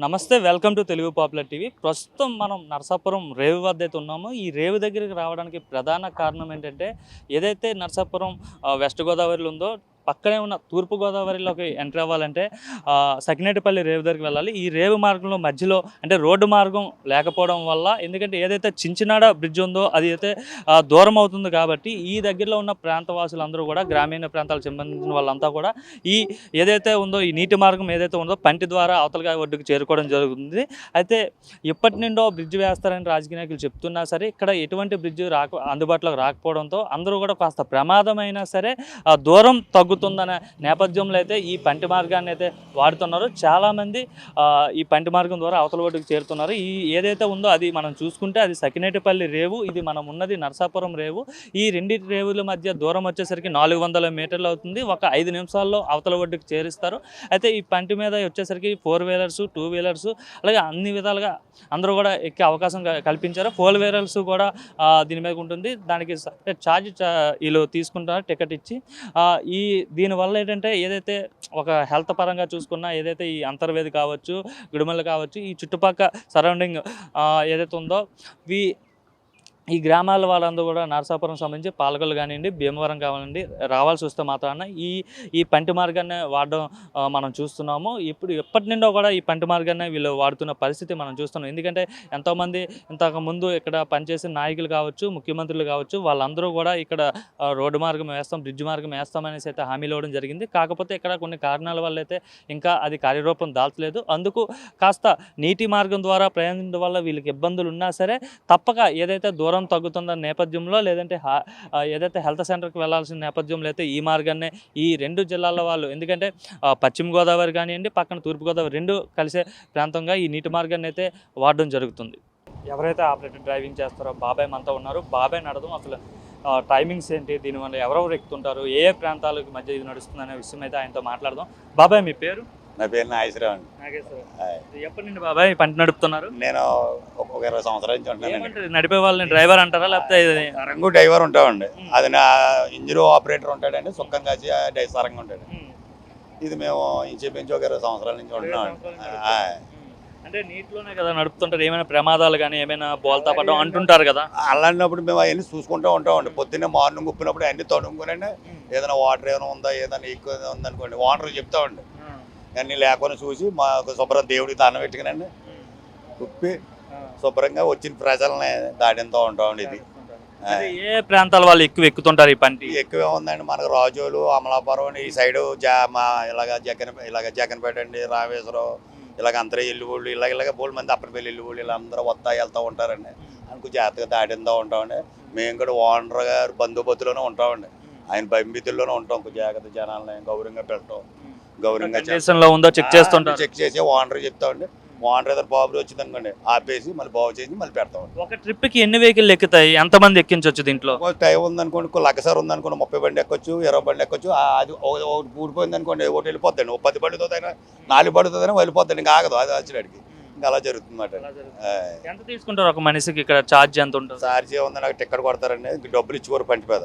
నమస్తే welcome to Telugu popular TV. ప్రస్తుతం మనం నరసాపురం రేవు వద్ద అయితే ఉన్నాము. ఈ రేవు దగ్గరికి రావడానికి ప్రధాన కారణం ఏంటంటే ఏదైతే నరసాపురం వెస్ట్ గోదావరిలో ఉందో పక్కనే ఉన్న తూర్పుగోదావరిలోకి ఎంటర్ అవ్వాలంటే సకినేటిపల్లి రేవు దగ్గరికి వెళ్ళాలి. ఈ రేవు మార్గంలో మధ్యలో అంటే రోడ్డు మార్గం లేకపోవడం వల్ల ఎందుకంటే ఏదైతే చించినాడ బ్రిడ్జ్ ఉందో అది అయితే దూరం అవుతుంది కాబట్టి ఈ దగ్గరలో ఉన్న ప్రాంతవాసులందరూ కూడా గ్రామీణ ప్రాంతాలకు సంబంధించిన వాళ్ళంతా కూడా ఈ ఏదైతే ఉందో ఈ నీటి మార్గం ఏదైతే ఉందో పంటి ద్వారా అవతలగా ఒడ్డుకు చేరుకోవడం జరుగుతుంది. అయితే ఎప్పటి నుండో బ్రిడ్జ్ వేస్తారని రాజకీయ నాయకులు చెప్తున్నా సరే ఇక్కడ ఎటువంటి బ్రిడ్జ్ రాక అందుబాటులోకి రాకపోవడంతో అందరూ కూడా కాస్త ప్రమాదమైనా సరే దూరం తగ్గు తగ్గుతుందనే నేపథ్యంలో అయితే ఈ పంటి మార్గాన్ని అయితే వాడుతున్నారు. చాలామంది ఈ పంటి మార్గం ద్వారా అవతల ఒడ్డుకు చేరుతున్నారు. ఈ ఏదైతే ఉందో అది మనం చూసుకుంటే అది సకినేటిపల్లి రేవు ఇది మనం ఉన్నది నరసాపురం రేవు. ఈ రెండింటి రేవుల మధ్య దూరం వచ్చేసరికి నాలుగు వందల మీటర్లు అవుతుంది. ఒక ఐదు నిమిషాల్లో అవతల ఒడ్డుకు చేరుస్తారు. అయితే ఈ పంటి మీద వచ్చేసరికి ఫోర్ వీలర్స్ టూ వీలర్స్ అలాగే అన్ని విధాలుగా అందరూ కూడా ఎక్కే అవకాశం క- కల్పించారు. ఫోర్ వీలర్స్ కూడా దీని మీద ఉంటుంది. దానికి ఛార్జ్ వీళ్ళు తీసుకుంటారు టికెట్ ఇచ్చి. ఈ దీనివల్ల ఏంటంటే ఏదైతే ఒక హెల్త్ పరంగా చూసుకున్నా ఏదైతే ఈ అంతర్వేది కావచ్చు గుడిమల్లి కావచ్చు ఈ చుట్టుపక్కల సరౌండింగ్ ఏదైతే ఉందో వీ ఈ గ్రామాల వాళ్ళందరూ కూడా నరసాపురం సంబంధించి పాలకొల్లు కానివ్వండి భీమవరం కావాలండి రావాల్సి వస్తే మాత్రాన ఈ ఈ పంటి మార్గాన్ని వాడడం మనం చూస్తున్నాము. ఇప్పుడు ఎప్పటి నుండో కూడా ఈ పంటి మార్గాన్ని వీళ్ళు వాడుతున్న పరిస్థితి మనం చూస్తున్నాం. ఎందుకంటే ఎంతోమంది ఇంతకు ముందు ఇక్కడ పనిచేసిన నాయకులు కావచ్చు ముఖ్యమంత్రులు కావచ్చు వాళ్ళందరూ కూడా ఇక్కడ రోడ్డు మార్గం వేస్తాం బ్రిడ్జ్ మార్గం వేస్తామనేసి అయితే హామీలు ఇవ్వడం జరిగింది. కాకపోతే ఇక్కడ కొన్ని కారణాల వల్ల అయితే ఇంకా అది కార్యరూపం దాల్చలేదు. అందుకు కాస్త నీటి మార్గం ద్వారా ప్రయాణించడం వల్ల వీళ్ళకి ఇబ్బందులు ఉన్నా సరే తప్పక ఏదైతే దూరం తగ్గుతుందన్న నేపథ్యంలో లేదంటే హా- ఏదైతే హెల్త్ సెంటర్కి వెళ్ళాల్సిన నేపథ్యంలో అయితే ఈ మార్గాన్ని ఈ రెండు జిల్లాల వాళ్ళు ఎందుకంటే పశ్చిమ గోదావరి కానివ్వండి పక్కన తూర్పుగోదావరి రెండు కలిసే ప్రాంతంగా ఈ నీటి మార్గాన్ని అయితే వాడడం జరుగుతుంది. ఎవరైతే ఆపరేటర్ డ్రైవింగ్ చేస్తారో బాబాయ్ మనతో ఉన్నారు. బాబాయ్ నడడం అసలు టైమింగ్స్ ఏంటి? దీనివల్ల ఎవరెవరు ఎక్కుతుంటారు? ఏ ఏ ప్రాంతాలకు మధ్య ఇది నడుస్తుంది అనే విషయం అయితే ఆయనతో మాట్లాడదాం. బాబాయ్ మీ పేరు? నా పేరు నాగేశ్వరరావు అండి. ఎప్పటి నుండి బాబాయ్? పంట నడుపుతున్నారు? నేను ఒక ఇరవై సంవత్సరాల నుంచి ఏమంటారు? నడిపే వాళ్ళని డ్రైవర్ అంటారా? లేకపోతే సరంగు డ్రైవర్ ఉంటామండి. అది నా ఇంజిన్ ఆపరేటర్ ఉంటాడండి. సుఖం డై సరంగా ఉంటాడు. ఇది మేము ఇంచుమించు ఒక ఇరవై సంవత్సరాల నుంచి హాయ్. అంటే నీటిలోనే కదా నడుపుతుంటారు? ఏమైనా ప్రమాదాలు కానీ ఏమైనా బోల్తా పడడం అంటుంటారు కదా? అలాంటప్పుడు మేము అవన్నీ చూసుకుంటూ ఉంటామండి. పొద్దున్నే మార్నింగ్ ఉప్పినప్పుడు అన్ని తడుముకునండి ఏదైనా వాటర్ ఏమైనా ఉందా ఏదైనా ఎక్కువ ఉందనుకోండి వాటర్ చెప్తామండి. అన్నీ లేకుండా చూసి మాకు శుభ్రం దేవుడికి తాను పెట్టుకునండి. ఉప్పి శుభ్రంగా వచ్చిన ప్రజల్ని దాటింతూ ఉంటామండి ఇది. ఏ ప్రాంతాల వాళ్ళు ఎక్కువ ఎక్కుతుంటారు ఈ పంటి? ఎక్కువ ఉందండి మనకు రాజోలు అమలాపురం ఈ సైడ్ జా మా ఇలాగ జగన్ ఇలాగ జగన్పేట అండి రామేశ్వరం ఇలాగ అందరూ ఎల్లుబోళ్ళు ఇలాగ ఇలాగ బోళ్ళు మంది అప్పటిపల్లి ఎల్లుబోళ్ళు ఇలా అందరూ వస్తా వెళ్తూ ఉంటారండి. అనుకు జాగ్రత్తగా దాటిందా ఉంటామండి. మేము కూడా ఓనర్ గారు బంధుపతుల్లోనే ఉంటామండి. ఆయన బంబితుల్లోనే ఉంటాం. జాగ్రత్త జనాలని గౌరవంగా పెట్టడం గౌరవంగా లో ఉందో చెక్ చేస్తుంటారు. చెక్ చేసి ఓనర్ చెప్తామండి. ఓనర్ ఏదైనా బాబు వచ్చింది అనుకోండి ఆపేసి మళ్ళీ బాగు చేసి మళ్ళీ పెడతామండి. ఒక ట్రిప్కి ఎన్ని వెహికల్ ఎక్కుతాయి? ఎంత మంది ఎక్కించవచ్చు దీంట్లో? టైం ఉందనుకోండి లక్కసారి ఉందనుకోండి ముప్పై బండి ఎక్కొచ్చు ఇరవై బండి ఎక్కొచ్చు అది ఒక- ఒకటి ఊడిపోయింది అనుకోండి ఒకటి వెళ్ళిపోద్దండి. పది బండితోదైనా నాలుగు బండితోదైనా వెళ్ళిపోద్దండి ఇంకా ఆగదు అది వచ్చినాడికి ఇంకా అలా జరుగుతుంది. ఎంత తీసుకుంటారు ఒక మనిషికి ఇక్కడ ఛార్జ్ ఎంత ఉంటుంది? సార్జీ ఉంది నాకు టికెట్ కొడతారండి. డబ్బులు ఇచ్చుకోరు పంటి మీద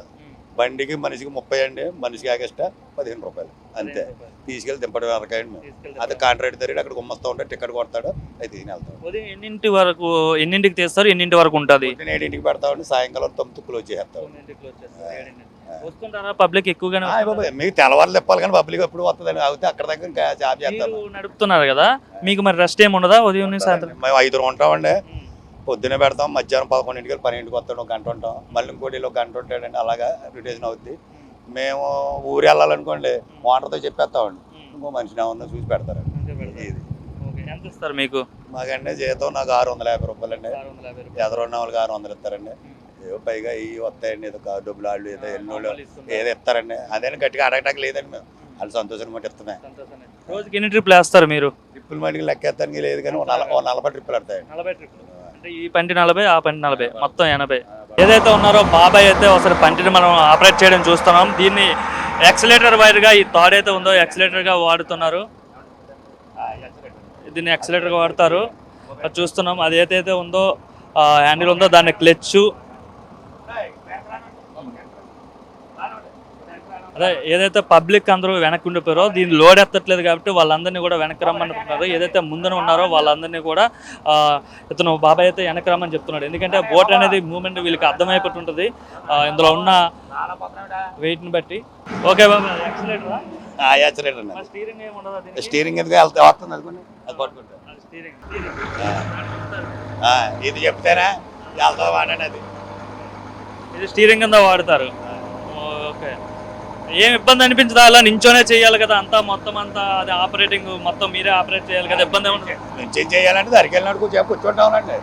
బండికి మనిషికి ముప్పై అండి మనిషికి ఎక్స్ట్రా పదిహేను రూపాయలు. అంతే. తీసుకెళ్ళి దింపడం మేము. అది కాంట్రాక్ట్ దగ్గర అక్కడ గుమ్మస్తా ఉంటే టికెట్ కొడతాడు అది తీసుకుని వెళ్తాం ఉదయం ఎన్నింటి వరకు ఎన్నింటికి తీస్తారు ఎన్నింటి వరకు ఉంటుంది? ఏడింటికి పెడతామండి సాయంకాలం తొమ్మిది క్లోజ్ చేస్తాం వస్తుంటారా? పబ్లిక్ ఎక్కువగానే మీకు తెల్లవారు తిప్పాలి కానీ పబ్లిక్ ఎప్పుడు వస్తుందని అవుతే అక్కడ దగ్గర ఇంకా జాబ్ నడుపుతున్నారు కదా మీకు మరి రెస్ట్ ఏమి ఉండదా? ఉదయం సాయంత్రం? మేము ఐదుగురు ఉంటామండి. పొద్దున్నే పెడతాం మధ్యాహ్నం పదకొండింటికి పన్నెండుకి వస్తాడు ఒక గంట ఉంటాం. మళ్ళీ ఒక గంట ఉంటాడండి అలాగా రొటేషన్ అవుద్ది. మేము ఊరు వెళ్ళాలనుకోండి ఓనర్తో చెప్పేస్తామండి. ఇంకో మనిషిని ఏమన్నా చూసి పెడతారండి ఇది. ఎంత ఇస్తారు మీకు? మాకండి జీతం నాకు ఆరు వందల యాభై రూపాయలండి ఎదరున్న వాళ్ళకి ఆరు వందలు ఇస్తారండి ఏదో పైగా ఇవి వస్తాయండి ఏదో డబ్బులు వాళ్ళు ఏదో ఎన్నోళ్ళు ఏదో ఇస్తారండి. అదే గట్టిగా అడగటానికి లేదండి మేము. వాళ్ళు సంతోషం మట్టి ఇస్తామే రోజుకి ఎన్ని ట్రిప్లు వేస్తారు మీరు? ట్రిప్పులు మటుకు లెక్కేస్తానికి లేదు కానీ నలభై ట్రిప్పులు పడతాయండి. నలభై ట్రిప్లు అంటే ఈ పంటి నలభై ఆ పంటి నలభై మొత్తం ఎనభై. ఏదైతే ఉన్నారో బాబాయ్ అయితే ఒకసారి పంటిని మనం ఆపరేట్ చేయడం చూస్తున్నాం. దీన్ని ఎక్సలేటర్ వైర్గా ఈ తాడు అయితే ఉందో ఎక్సలేటర్గా వాడుతున్నారు. దీన్ని ఎక్సలేటర్గా వాడతారు. చూస్తున్నాం. అది ఏదైతే ఉందో హ్యాండిల్ ఉందో దాన్ని క్లచ్ అదే ఏదైతే పబ్లిక్ అందరూ వెనక్కి ఉండిపోయారో దీన్ని లోడ్ ఎత్తట్లేదు కాబట్టి వాళ్ళందరినీ కూడా వెనక్కి రమ్మంటున్నారు. ఏదైతే ముందున ఉన్నారో వాళ్ళందరినీ కూడా ఇతను బాబాయ్ అయితే వెనక్కి రమ్మని చెప్తున్నాడు. ఎందుకంటే బోట్ అనేది మూమెంట్ వీళ్ళకి అర్థమైపోతు ఉంటుంది. ఆ, ఇందులో ఉన్న వెయిట్ని బట్టి. ఓకే బాబా స్టీరింగ్ ఎందుకు వస్తుంది అనుకోండి అది ఇది చెప్తేనే? వెళ్తా వాడండి అది ఇది స్టీరింగ్ కింద వాడతారు. ఓకే. ఏం ఇబ్బంది అనిపించదా? అలా నించోనే చేయాలి కదా. అంతా మొత్తం అంతా అది ఆపరేటింగ్ మొత్తం మీరే ఆపరేట్ చేయాలి కదా. ఇబ్బంది నుంచి చేయాలంటే దానికి వెళ్ళినట్టు కూర్చో కూర్చుంటామండి